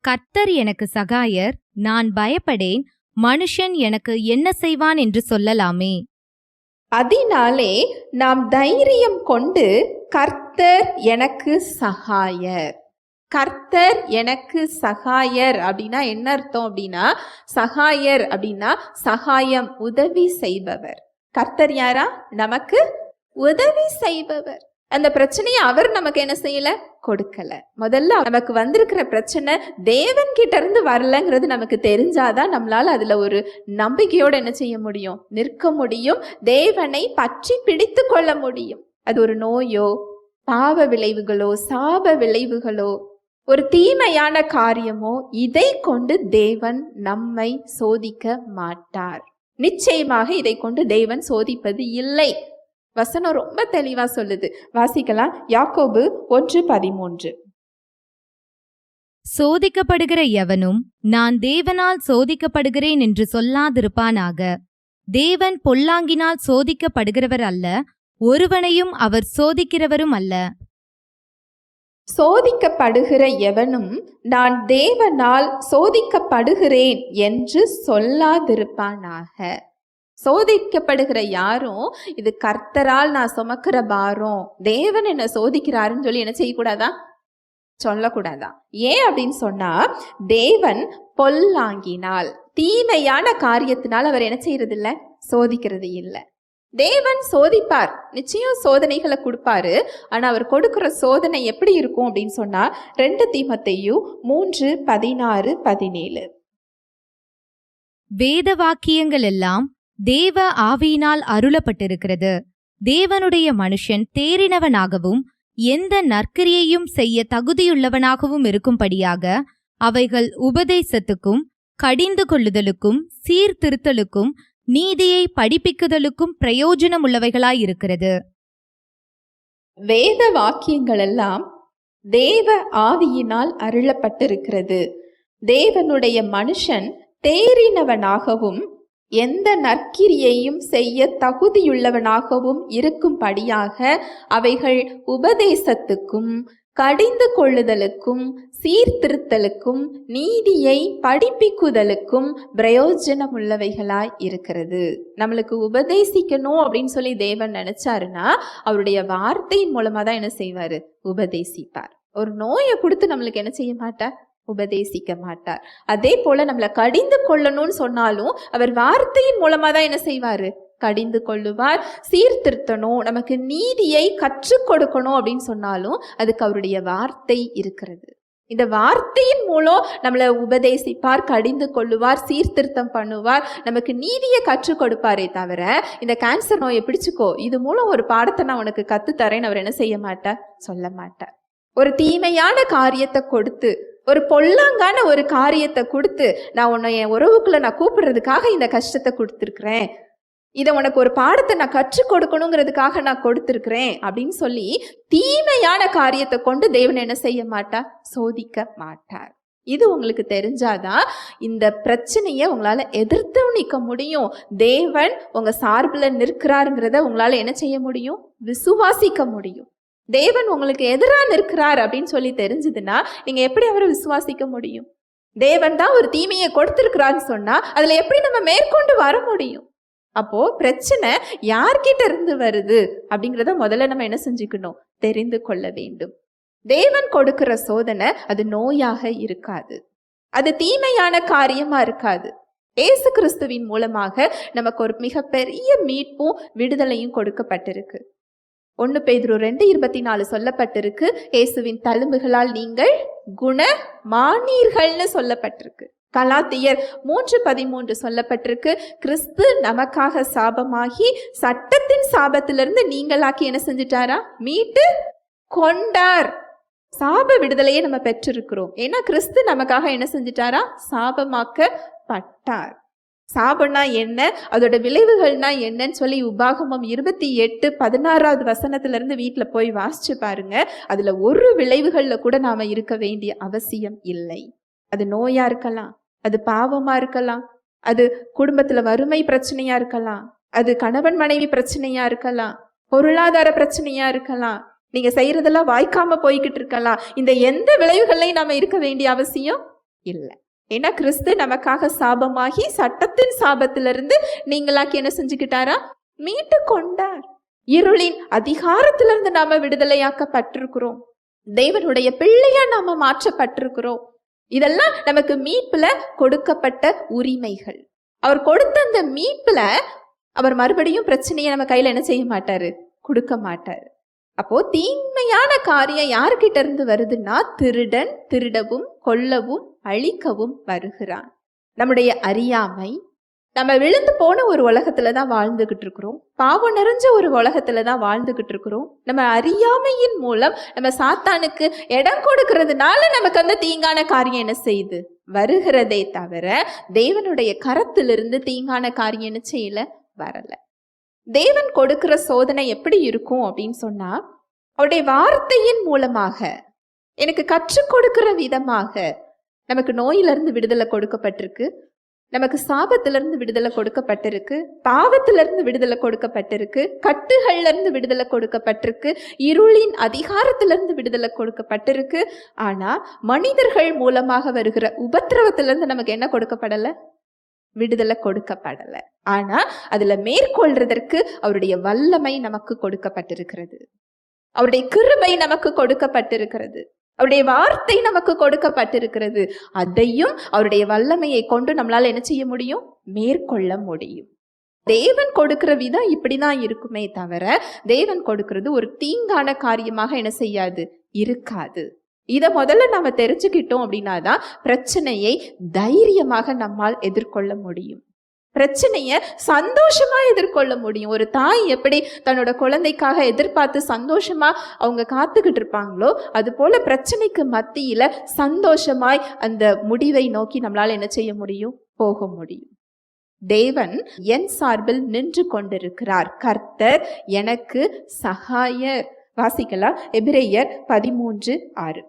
கர்த்தர் எனக்கு சகாயர் நான் பயப்படேன் மனுஷன் எனக்கு என்ன செய்வான் என்று சொல்லலாமே. அதனாலே நாம் தைரியம் கொண்டு கர்த்தர் எனக்கு சகாயர். கர்த்தர் எனக்கு சகாயர் அப்படின்னா என்ன அர்த்தம் அப்படின்னா சகாயர் அப்படின்னா சகாயம் உதவி செய்பவர். கர்த்தர் யாரா? நமக்கு உதவி செய்பவர். அந்த பிரச்சனையை அவர் நமக்கு என்ன செய்யல? கொடுக்கல. முதல்ல நமக்கு வந்திருக்கிற பிரச்சனை தேவன் கிட்ட இருந்து வரலங்கிறது நமக்கு தெரிஞ்சாதான் நம்மளால அதுல ஒரு நம்பிக்கையோட என்ன செய்ய முடியும்? நிற்க முடியும். தேவனை பற்றி பிடித்து கொள்ள முடியும். அது ஒரு நோயோ பாவ விளைவுகளோ சாப விளைவுகளோ ஒரு தீமையான காரியமோ இதை கொண்டு தேவன் நம்மை சோதிக்க மாட்டார். நிச்சயமாக இதை கொண்டு தேவன் சோதிப்பது இல்லை. வசனம் ரொம்ப தெளிவா சொல்லுது. வாசிக்கலாம். யாக்கோபு ஒன்று பதிமூன்று. சோதிக்கப்படுகிற எவனும் நான் தேவனால் சோதிக்கப்படுகிறேன் என்று சொல்லாதிருப்பானாக. தேவன் பொல்லாங்கினால் சோதிக்கப்படுகிறவர் அல்ல ஒருவனையும் அவர் சோதிக்கிறவரும் அல்ல. சோதிக்கப்படுகிற எவனும் நான் தேவனால் சோதிக்கப்படுகிறேன் என்று சொல்லாதிருப்பானாக. சோதிக்கப்படுகிற யாரும் இது கர்த்தரால் நான் சுமக்கிற பாரம் தேவன் என்னை சோதிக்கிறாருன்னு சொல்லி என்ன செய்யக்கூடாதா? சொல்லக்கூடாதா? ஏன் அப்படின்னு சொன்னா தேவன் பொல்லாங்கினால் தீமையான காரியத்தினால் அவர் என்ன செய்யறது இல்லை சோதிக்கிறது இல்லை. தேவன் சோதிப்பார். நிச்சயம் சோதனைகளை கொடுப்பாரு. ஆனா அவர் கொடுக்கிற சோதனை எப்படி இருக்கும் அப்படின்னு சொன்னா ரெண்டு தீமத்தையும் மூன்று பதினாறு பதினேழு. வேத வாக்கியங்கள் எல்லாம் தேவ ஆவியினால் அருளப்பட்டிருக்கிறது. தேவனுடைய மனுஷன் தேறினவனாகவும் எந்த நற்கிரியையும் செய்ய தகுதியுள்ளவனாகவும் இருக்கும்படியாக அவைகள் உபதேசத்துக்கும் கடிந்து கொள்ளுதலுக்கும் சீர்திருத்தலுக்கும் நீதியை படிப்பிக்குதலுக்கும் பிரயோஜனமுள்ளவைகளாயிருக்கிறது. வேத வாக்கியங்கள் எல்லாம் தேவ ஆவியினால் அருளப்பட்டிருக்கிறது. தேவனுடைய மனுஷன் தேறினவனாகவும் எந்த நற்கிரியையும் செய்ய தகுதியுள்ளவனாகவும் இருக்கும்படியாக அவைகள் உபதேசத்துக்கும் கடிந்து கொள்ளுதலுக்கும் சீர்திருத்தலுக்கும் நீதியை படிப்பிக்குதலுக்கும் பிரயோஜனம் உள்ளவைகளாய் இருக்கிறது. நம்மளுக்கு உபதேசிக்கணும் அப்படின்னு சொல்லி தேவன் நினைச்சாருன்னா அவருடைய வார்த்தையின் மூலமா தான் என்ன செய்வாரு? உபதேசிப்பார். ஒரு நோயை கொடுத்து நம்மளுக்கு என்ன செய்ய மாட்டார்? உபதேசிக்க மாட்டார். அதே போல நம்மளை கடிந்து கொள்ளணும்னு சொன்னாலும் அவர் வார்த்தையின் மூலமா தான் என்ன செய்வாரு? கடிந்து கொள்ளுவார் சீர்திருத்தணும் நமக்கு நீதியை கற்றுக் கொடுக்கணும் அப்படின்னு சொன்னாலும் அதுக்கு அவருடைய வார்த்தை இருக்கிறது. இந்த வார்த்தையின் மூலம் நம்மளை உபதேசிப்பார் கடிந்து கொள்ளுவார் சீர்திருத்தம் பண்ணுவார் நமக்கு நீதியை கற்றுக் கொடுப்பாரே தவிர இந்த கேன்சர் நோயை பிடிச்சுக்கோ இது மூலம் ஒரு பாடத்தை நான் உனக்கு கத்து தரேன்னு அவர் என்ன செய்ய மாட்டார்? சொல்ல மாட்டார். ஒரு தீமையான காரியத்தை கொடுத்து ஒரு பொல்லாங்கான ஒரு காரியத்தை கொடுத்து நான் உன்னை என் உறவுக்குள்ள நான் கூப்பிடுறதுக்காக இந்த கஷ்டத்தை கொடுத்துருக்குறேன். இதை உனக்கு ஒரு பாடத்தை நான் கற்றுக் கொடுக்கணுங்கிறதுக்காக நான் கொடுத்துருக்குறேன் அப்படின்னு சொல்லி தீமையான காரியத்தை கொண்டு தேவன் என்ன செய்ய மாட்டார் சோதிக்க மாட்டார். இது உங்களுக்கு தெரிஞ்சாதான் இந்த பிரச்சனையை உங்களால் எதிர்த்து நிற்க முடியும். தேவன் உங்கள் சார்பில் நிற்கிறாருங்கிறத உங்களால் என்ன செய்ய முடியும்? விசுவாசிக்க முடியும். தேவன் உங்களுக்கு எதிராக நிற்கிறார் அப்படின்னு சொல்லி தெரிஞ்சதுன்னா நீங்கள் எப்படி அவரை விசுவாசிக்க முடியும்? தேவன் தான் ஒரு தீமையை கொடுத்திருக்கிறான்னு சொன்னால் அதில் எப்படி நம்ம மேற்கொண்டு வர முடியும்? அப்போது பிரச்சனை யார்கிட்ட இருந்து வருது அப்படிங்கிறத முதல்ல நம்ம என்ன செஞ்சுக்கணும்? தெரிந்து கொள்ள வேண்டும். தேவன் கொடுக்கிற சோதனை அது நோயாக இருக்காது. அது தீமையான காரியமாக இருக்காது. ஏசு கிறிஸ்துவின் மூலமாக நமக்கு ஒரு மிகப்பெரிய மீட்பும் விடுதலையும் கொடுக்கப்பட்டிருக்கு. ஒன்று பேதுரு ரெண்டு இருபத்தி நாலு சொல்லப்பட்டிருக்கு. இயேசுவின் தழும்புகளால் நீங்கள் குணமானீர்கள்னு சொல்லப்பட்டிருக்கு. கலாத்தியர் மூன்று பதிமூன்று சொல்லப்பட்டிருக்கு. கிறிஸ்து நமக்காக சாபமாகி சட்டத்தின் சாபத்திலிருந்து நீங்களாக்கி என்ன செஞ்சிட்டாரா? மீட்டு கொண்டார். சாப விடுதலையே நம்ம பெற்றிருக்கிறோம். ஏன்னா கிறிஸ்து நமக்காக என்ன செஞ்சிட்டாரா? சாபமாக்கப்பட்டார். சாபம்னா என்ன? அதோட விளைவுகள்னா என்னன்னு சொல்லி உபாகமம் இருபத்தி எட்டு பதினாறாவது வசனத்திலிருந்து வீட்டில் போய் வாசிச்சு பாருங்க. அதில் ஒரு விளைவுகளில் கூட நாம் இருக்க வேண்டிய அவசியம் இல்லை. அது நோயாக இருக்கலாம் அது பாவமாக இருக்கலாம் அது குடும்பத்தில் வறுமை பிரச்சனையாக இருக்கலாம் அது கணவன் மனைவி பிரச்சனையாக இருக்கலாம் பொருளாதார பிரச்சனையாக இருக்கலாம் நீங்கள் செய்கிறதெல்லாம் வாய்க்காமல் போய்கிட்டு இருக்கலாம். இந்த எந்த விளைவுகள்லையும் நாம் இருக்க வேண்டிய அவசியம் இல்லை. ஏன்னா கிறிஸ்து நமக்காக சாபமாகி சட்டத்தின் சாபத்திலிருந்து நீங்களாக்கி என்ன செஞ்சுக்கிட்டாரா? மீட்டு கொண்டார் இருளின் அதிகாரத்திலிருந்து நாம விடுதலையாக்கப்பட்டிருக்கிறோம். தேவனுடைய பிள்ளையா நாம மாற்றப்பட்டிருக்கிறோம். இதெல்லாம் நமக்கு மீட்புல கொடுக்கப்பட்ட உரிமைகள். அவர் கொடுத்த அந்த மீட்புல அவர் மறுபடியும் பிரச்சனையை நம்ம கையில என்ன செய்ய மாட்டாரு? கொடுக்க மாட்டாரு. அப்போ தீமையான காரியம் யார்கிட்ட இருந்து வருதுன்னா திருடன் திருடவும் கொல்லவும் அழிக்கவும் வருகிறான். நம்முடைய அறியாமை நம்ம விழுந்து போன ஒரு உலகத்துல தான் வாழ்ந்துகிட்டு இருக்கிறோம். பாவம் நிறைஞ்ச ஒரு உலகத்துல தான் வாழ்ந்துகிட்டு இருக்கிறோம். நம்ம அறியாமையின் மூலம் நம்ம சாத்தானுக்கு இடம் கொடுக்கறதுனால நமக்கு அந்த தீங்கான காரியம் என்ன செய்யுது? வருகிறதே தவிர தேவனுடைய கரத்திலிருந்து தீங்கான காரியம் என்ன செய்யல? வரல. தேவன் கொடுக்கிற சோதனை எப்படி இருக்கும் அப்படின்னு சொன்னா அவருடைய வார்த்தையின் மூலமாக எனக்கு கற்றுக் கொடுக்கிற விதமாக நமக்கு நோயிலிருந்து விடுதலை கொடுக்கப்பட்டிருக்கு. நமக்கு சாபத்திலிருந்து விடுதலை கொடுக்கப்பட்டிருக்கு. பாவத்திலிருந்து விடுதலை கொடுக்கப்பட்டிருக்கு. கட்டுகள்லேருந்து விடுதலை கொடுக்கப்பட்டிருக்கு. இருளின் அதிகாரத்திலிருந்து விடுதலை கொடுக்கப்பட்டிருக்கு. ஆனால் மனிதர்கள் மூலமாக வருகிற உபத்திரவத்திலிருந்து நமக்கு என்ன கொடுக்கப்படலை? விடுதலை கொடுக்கப்படலை. ஆனால் அதில் மேற்கொள்றதற்கு அவருடைய வல்லமை நமக்கு கொடுக்கப்பட்டிருக்கிறது. அவருடைய கிருபை நமக்கு கொடுக்கப்பட்டிருக்கிறது. அவருடைய வார்த்தை நமக்கு கொடுக்கப்பட்டிருக்கிறது. அதையும் அவருடைய வல்லமையை கொண்டு நம்மளால் என்ன செய்ய முடியும்? மேற்கொள்ள முடியும். தேவன் கொடுக்கிற விதம் இப்படிதான் இருக்குமே தவிர தேவன் கொடுக்கிறது ஒரு தீங்கான காரியமாக என்ன செய்யாது? இருக்காது. இதை முதல்ல நம்ம தெரிஞ்சுக்கிட்டோம் அப்படின்னா தான் பிரச்சனையை தைரியமாக நம்மால் எதிர்கொள்ள முடியும். பிரச்சனையை சந்தோஷமா எதிர்கொள்ள முடியும். ஒரு தாய் எப்படி தன்னோட குழந்தைக்காக எதிர்பார்த்து சந்தோஷமா அவங்க காத்துக்கிட்டு இருப்பாங்களோ அது போல பிரச்சனைக்கு மத்தியில சந்தோஷமாய் அந்த முடிவை நோக்கி நம்மளால என்ன செய்ய முடியும்? போக முடியும். தேவன் என் சார்பில் நின்று கொண்டிருக்கிறார். கர்த்தர் எனக்கு சகாய வாசிக்கலாம். எபிரேயர் பதிமூன்று ஆறு.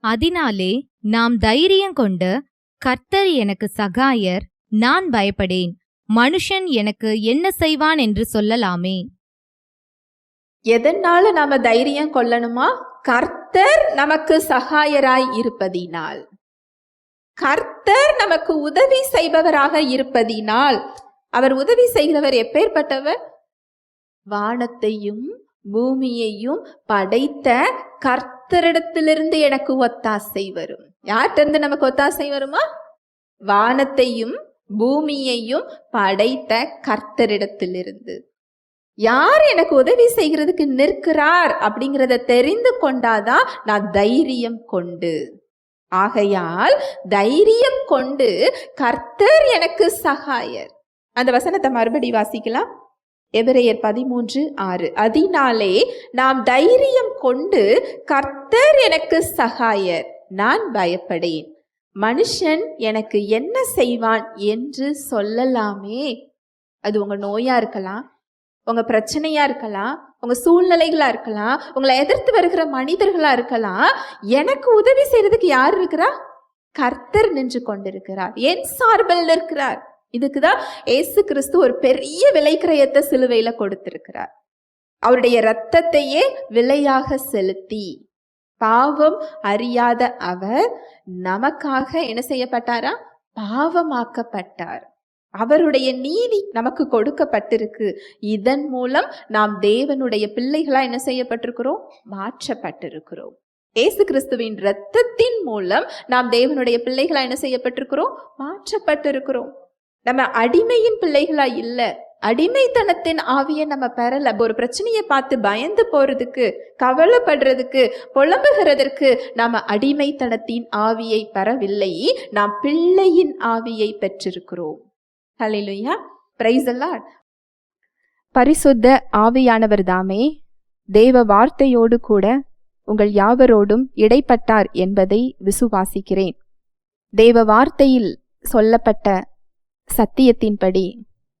அதனாலே நாம் தைரியம் கொண்டு கர்த்தர் எனக்கு சகாயர் நான் பயப்படேன். மனுஷன் எனக்கு என்ன செய்வான் என்று சொல்லலாமே. எதனால நாம தைரியம் கொள்ளணுமா? கர்த்தர் நமக்கு சகாயராய் இருப்பதினால். கர்த்தர் நமக்கு உதவி செய்பவராக இருப்பதினால். அவர் உதவி செய்கிறவர் எப்பேற்பட்டவர்? வானத்தையும் பூமியையும் படைத்த கர்த்தரிடத்திலிருந்து எனக்கு ஒத்தாசை வரும். யார்கிட்ட நமக்கு ஒத்தாசை வருமா? வானத்தையும் பூமியையும் படைத்த கர்த்தரிடத்திலிருந்து. யார் எனக்கு உதவி செய்கிறதுக்கு நிற்கிறார் அப்படிங்கிறத தெரிந்து கொண்டாதான் நான் தைரியம் கொண்டு. ஆகையால் தைரியம் கொண்டு கர்த்தர் எனக்கு சகாயர். அந்த வசனத்தை மறுபடி வாசிக்கலாம். எபிரேயர் பதிமூன்று ஆறு. அதனாலே நாம் தைரியம் கொண்டு கர்த்தர் எனக்கு சகாயர். நான் பயப்படேன். மனுஷன் எனக்கு என்ன செய்வான் என்று சொல்லலாமே. அது உங்க நோயா இருக்கலாம் உங்க பிரச்சனையா இருக்கலாம் உங்க சூழ்நிலைகளா இருக்கலாம் உங்களை எதிர்த்து வருகிற மனிதர்களா இருக்கலாம். எனக்கு உதவி செய்யறதுக்கு யார் இருக்கிறா? கர்த்தர் நின்று கொண்டிருக்கிறார். என் சார்பில் நிற்கிறார். இதுக்குதான் ஏசு கிறிஸ்து ஒரு பெரிய விலைக்கிரயத்தை சிலுவையில கொடுத்திருக்கிறார். அவருடைய இரத்தத்தையே விலையாக செலுத்தி. பாவம் அறியாத அவர் நமக்காக என்ன செய்யப்பட்டாரா? பாவமாக்கப்பட்டார். அவருடைய நீதி நமக்கு கொடுக்கப்பட்டிருக்கு. இதன் மூலம் நாம் தேவனுடைய பிள்ளைகளா என்ன செய்யப்பட்டிருக்கிறோம்? மாற்றப்பட்டிருக்கிறோம். ஏசு கிறிஸ்துவின் இரத்தத்தின் மூலம் நாம் தேவனுடைய பிள்ளைகளா என்ன செய்யப்பட்டிருக்கிறோம்? மாற்றப்பட்டிருக்கிறோம். நம்ம அடிமையின் பிள்ளைகளா இல்லை. அடிமைத்தனத்தின் ஆவியை நம்ம பெறல. ஒரு பிரச்சனையை பார்த்து பயந்து போறதுக்கு கவலைப்படுறதுக்கு புலம்புகிறதற்கு நாம அடிமைத்தனத்தின் ஆவியை பெறவில்லை. நாம் பிள்ளையின் ஆவியை பெற்றிருக்கிறோம். ஹலிலுயா பிரைஸ் அல்லாட் பரிசுத்த ஆவியானவர் தாமே தேவ வார்த்தையோடு கூட உங்கள் யாவரோடும் இடைப்பட்டார் என்பதை விசுவாசிக்கிறேன். தேவ வார்த்தையில் சொல்லப்பட்ட சத்தியத்தின்படி